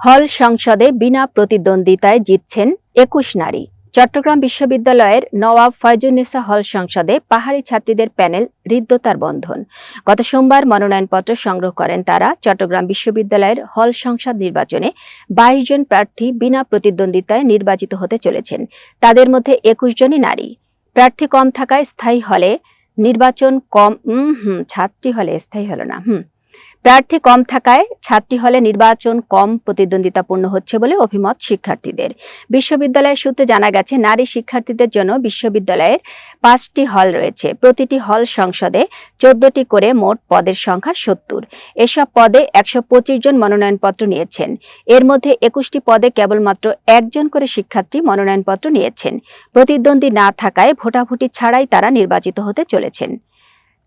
হল সংসদে বিনা প্রতিদ্বন্দ্বিতায় জিতছেন একুশ নারী। চট্টগ্রাম বিশ্ববিদ্যালয়ের নওয়াব ফয়জুন্নেসা হল সংসদে পাহাড়ি ছাত্রীদের প্যানেল হৃদ্যতার বন্ধন। গত সোমবার মনোনয়নপত্র সংগ্রহ করেন তারা চট্টগ্রাম বিশ্ববিদ্যালয়ের হল সংসদ নির্বাচনে বাইশ জন প্রার্থী বিনা প্রতিদ্বন্দ্বিতায় নির্বাচিত হতে চলেছেন। তাদের মধ্যে একুশ জনই নারী। প্রার্থী কম থাকায় স্থায়ী হলে নির্বাচন কম হুম, ছাত্রী হলে স্থায়ী হল না, হুম। প্রার্থী কম থাকায় ছাত্রী হলে নির্বাচন কম প্রতিদ্বন্দ্বিতাপূর্ণ হচ্ছে বলে অভিমত শিক্ষার্থীদের। বিশ্ববিদ্যালয়ের সূত্রে জানা গেছে, নারী শিক্ষার্থীদের জন্য বিশ্ববিদ্যালয়ের পাঁচটি হল রয়েছে। প্রতিটি হল সংসদে চোদ্দটি করে মোট পদের সংখ্যা সত্তর। এসব পদে একশো পঁচিশ জন মনোনয়নপত্র নিয়েছেন। এর মধ্যে একুশটি পদে কেবলমাত্র একজন করে শিক্ষার্থী মনোনয়নপত্র নিয়েছেন। প্রতিদ্বন্দ্বী না থাকায় ভোটাভুটি ছাড়াই তারা নির্বাচিত হতে চলেছেন।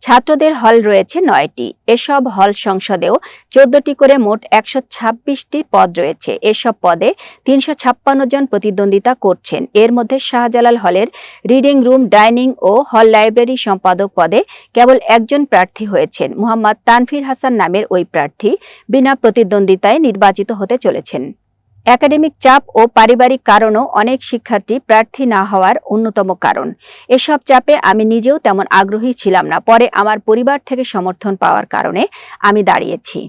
ছাত্রদের হল রয়েছে নয়টি। এসব হল সংসদেও চোদ্দটি করে মোট একশো ছাব্বিশটি পদ রয়েছে। এসব পদে তিনশো ছাপ্পান্ন জন প্রতিদ্বন্দ্বিতা করছেন। এর মধ্যে শাহজালাল হলের রিডিং রুম, ডাইনিং ও হল লাইব্রেরি সম্পাদক পদে কেবল একজন প্রার্থী হয়েছেন। মোহাম্মদ তানফির হাসান নামের ওই প্রার্থী বিনা প্রতিদ্বন্দ্বিতায় নির্বাচিত হতে চলেছেন। একাডেমিক চাপ ও পারিবারিক কারণও অনেক শিক্ষার্থী প্রার্থী না হওয়ার অন্যতম কারণ। এসব চাপে আমি নিজেও তেমন আগ্রহী ছিলাম না, পরে আমার পরিবার থেকে সমর্থন পাওয়ার কারণে আমি দাঁড়িয়েছি।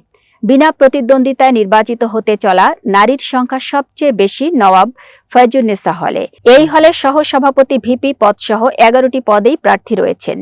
বিনা প্রতিদ্বন্দ্বিতায় নির্বাচিত হতে চলা নারীর সংখ্যা সবচেয়ে বেশি নওয়াব ফয়জুন্নেসা হলে। এই হলে সহ সভাপতি ভিপি পদসহ এগারোটি পদেই প্রার্থী রয়েছেন।